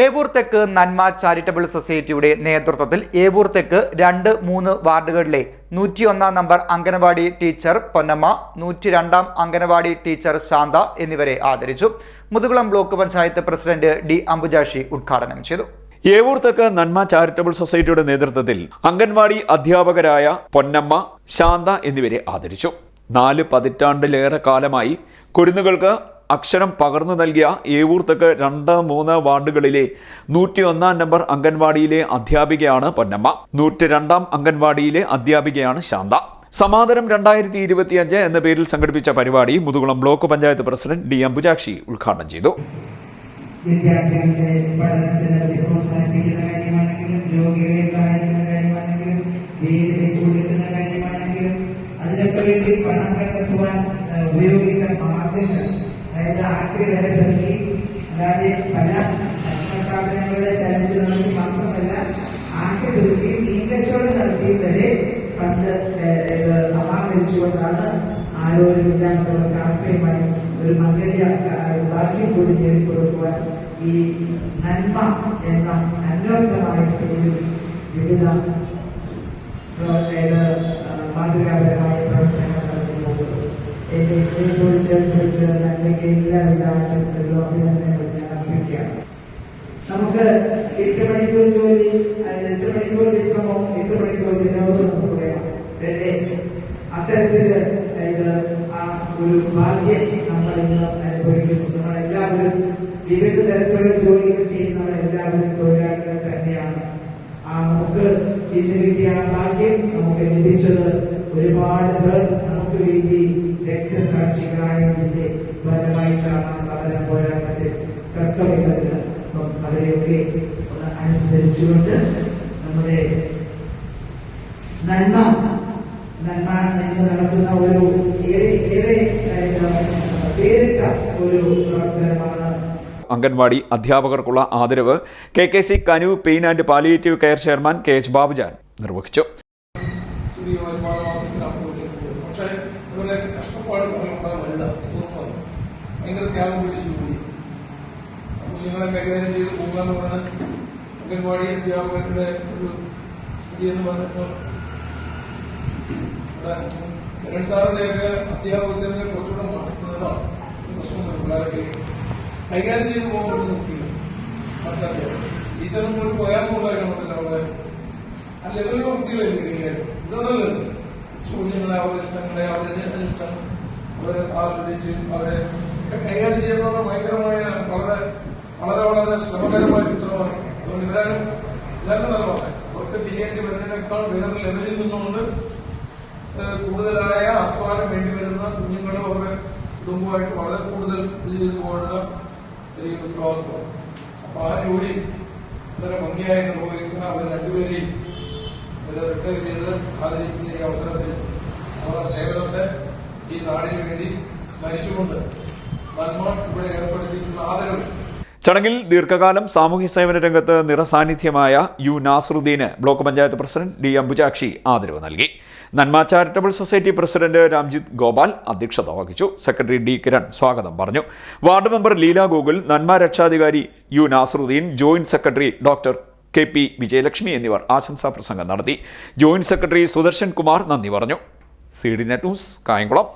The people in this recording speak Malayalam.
ഏവൂർ തെക്ക് നന്മ ചാരിറ്റബിൾ സൊസൈറ്റിയുടെ നേതൃത്വത്തിൽ ഏവൂർ തെക്ക് രണ്ട് മൂന്ന് വാർഡുകളിലെ നൂറ്റിയൊന്നാം നമ്പർ അംഗനവാടി ടീച്ചർ പൊന്നമ്മ നൂറ്റി രണ്ടാം അംഗനവാടി ടീച്ചർ ശാന്ത എന്നിവരെ ആദരിച്ചു. Muthukulam block panchayat president D Ambujakshi ഉദ്ഘാടനം ചെയ്തു. ഏവൂർ തെക്ക് നന്മ ചാരിറ്റബിൾ സൊസൈറ്റിയുടെ നേതൃത്വത്തിൽ അംഗൻവാടി അധ്യാപകരായ പൊന്നമ്മ ശാന്ത എന്നിവരെ ആദരിച്ചു. നാല് പതിറ്റാണ്ടിലേറെ കാലമായി കുരുന്നുകൾക്ക് അക്ഷരം പകർന്നു നൽകിയ ഏവൂർ തെക്ക് രണ്ട് മൂന്ന് വാർഡുകളിലെ നൂറ്റി ഒന്നാം നമ്പർ അംഗൻവാടിയിലെ അധ്യാപികയാണ് പൊന്നമ്മ. നൂറ്റി രണ്ടാം അംഗൻവാടിയിലെ അധ്യാപികയാണ് ശാന്ത. സമാധാനം രണ്ടായിരത്തി ഇരുപത്തിയഞ്ച് എന്ന പേരിൽ സംഘടിപ്പിച്ച പരിപാടി Muthukulam block panchayat president D Ambujakshi ഉദ്ഘാടനം ചെയ്തു. വിദ്യാർത്ഥികളുടെ പഠനത്തിന് പ്രോത്സാഹിപ്പിക്കുന്ന കാര്യമാണെങ്കിലും രോഗികളെ സഹായിക്കുന്ന കാര്യമാണെങ്കിലും അതിനൊക്കെ വേണ്ടി പണം കണ്ടെത്തുവാൻ ഉപയോഗിച്ച മാർഗങ്ങൾ അതായത് ആക്രി വില പെരുകി അല്ലാതെ പല ഭക്ഷണ ചലഞ്ച് നടത്തി മാത്രമല്ല ആക്രി പെരുക്കി മീൻ നടത്തിയും നടത്തി വരെ പണ്ട് സമാഹരിച്ചുകൊണ്ടാണ് ആരോഗ്യമില്ലാത്തവർക്ക് ആശ്രയമായി ഒരു മന്ത്രി ഭാഗ്യം കൂടി നേടിക്കൊടുക്കുവാൻ ഈ നന്മ എന്ന അന്വർത്ഥമായ പേരിൽ വിവിധ ആശംസകളും അഭിനന്ദനങ്ങളും ഞാൻ അർപ്പിക്കുകയാണ്. നമുക്ക് എട്ട് മണിക്കൂർ ജോലി അതിന് എട്ട് മണിക്കൂർ വിശ്രമവും എട്ട് മണിക്കൂർ വിനോദവും നമുക്ക് വേണം അത്തരത്തിൽ ഇത് ആ ഒരു ഭാഗ്യം നമ്മൾ ഇന്ന് അനുഭവിക്കുന്നു. നമ്മൾ എല്ലാവരും വിവിധ തരത്തിലുള്ള ജോലികൾ ചെയ്യുന്നവർ എല്ലാവരും തൊഴിലാളികൾ തന്നെയാണ്. ആ നമുക്ക് ഇന്ന് കിട്ടിയ ആ ഭാഗ്യം നമുക്ക് ലഭിച്ചത് ഒരുപാട് പേർ നമുക്ക് വേണ്ടി രക്തസാക്ഷികളായതിന്റെ ഫലമായിട്ടാണ് ആ സമര പോരാട്ടത്തിൽ കർത്തവ്യങ്ങളിൽ അപ്പം അവരെയൊക്കെ ഒന്ന് അനുസ്മരിച്ചുകൊണ്ട് നമ്മുടെ നന്മ നന്മ എന്ന് നടത്തുന്ന ഒരു ഏറെ ഏറെ പേരിട്ട ഒരു പ്രവർത്തനമാണ്. അംഗൻവാടി അധ്യാപകർക്കുള്ള ആദരവ് K K C Kanu pain and palliative care chairman K H Babujan നിർവഹിച്ചു. ഭയങ്കര ത്യാഗം പിടിച്ചു ജോലി കുഞ്ഞുങ്ങളെ കൈകാര്യം ചെയ്ത് പോകുക എന്ന് പറഞ്ഞാൽ അംഗൻവാടി അധ്യാപകരുടെ ഒരു സ്ഥിതി എന്ന് പറഞ്ഞപ്പോൾ കിരൺ സാറിന്റെയൊക്കെ അധ്യാപകത്തിന് കുറച്ചുകൂടെ മാറ്റുന്നതാണ് പ്രശ്നം പിള്ളേരൊക്കെ കൈകാര്യം ചെയ്ത് പോകാൻ പറ്റുന്ന കുട്ടികൾ മറ്റേ ടീച്ചറിനും ഒരു പ്രയാസമുണ്ടായിരുന്നില്ല അവിടെ ആ ലെവലിലുള്ള കുട്ടികളല്ലേ കൈകാര്യം ഇതല്ലല്ലോ കുഞ്ഞുങ്ങളെ അവരുടെ ഇഷ്ടങ്ങളെ അവരുടെ അനിഷ്ടം അവരെ ആലോചിച്ച് അവരെ കൈകാര്യം ചെയ്യുന്നത് ഭയങ്കരമായ വളരെ വളരെ വളരെ ശ്രമകരമായ ഉത്തരവാദിത്വം അതുകൊണ്ട് ഇവരാരും നല്ല പറയാം അവർക്ക് ചെയ്യേണ്ടി വരുന്നതിനേക്കാൾ വേറെ ലെവലിൽ നിന്നുകൊണ്ട് കൂടുതലായ അധ്വാനം വേണ്ടിവരുന്ന കുഞ്ഞുങ്ങളും അവരുടെ കുടുംബമായിട്ട് വളരെ കൂടുതൽ ഒരു ഉത്തരവാദിത്വം. അപ്പൊ ആ ജോലി വളരെ ഭംഗിയായി നിർവഹിച്ച അവർ രണ്ടുപേരെയും റിട്ടയർ ചെയ്ത് ആദരിക്കുന്ന ഈ അവസരത്തിൽ അവരുടെ സേവനത്തെ ഈ നാടിനു വേണ്ടി സ്മരിച്ചുകൊണ്ട് നന്മ ഇവിടെ ഏർപ്പെടുത്തിയിട്ടുള്ള ആദരവ് ചടങ്ങിൽ ദീർഘകാലം സാമൂഹ്യ സേവന രംഗത്ത് നിറസാന്നിധ്യമായ U Nasaruddin block panchayat president D Ambujakshi ആദരവ് നൽകി. Nanma charitable society president Ramjith Gopal അധ്യക്ഷത വഹിച്ചു. സെക്രട്ടറി ഡി കിരൺ സ്വാഗതം പറഞ്ഞു. വാർഡ് മെമ്പർ ലീല ഗോകുൽ നന്മ രക്ഷാധികാരി U Nasaruddin joint secretary doctor K P Vijayalakshmi എന്നിവർ ആശംസാ പ്രസംഗം നടത്തി. ജോയിന്റ് സെക്രട്ടറി സുദർശൻ കുമാർ നന്ദി പറഞ്ഞു. C D net news Kayamkulam.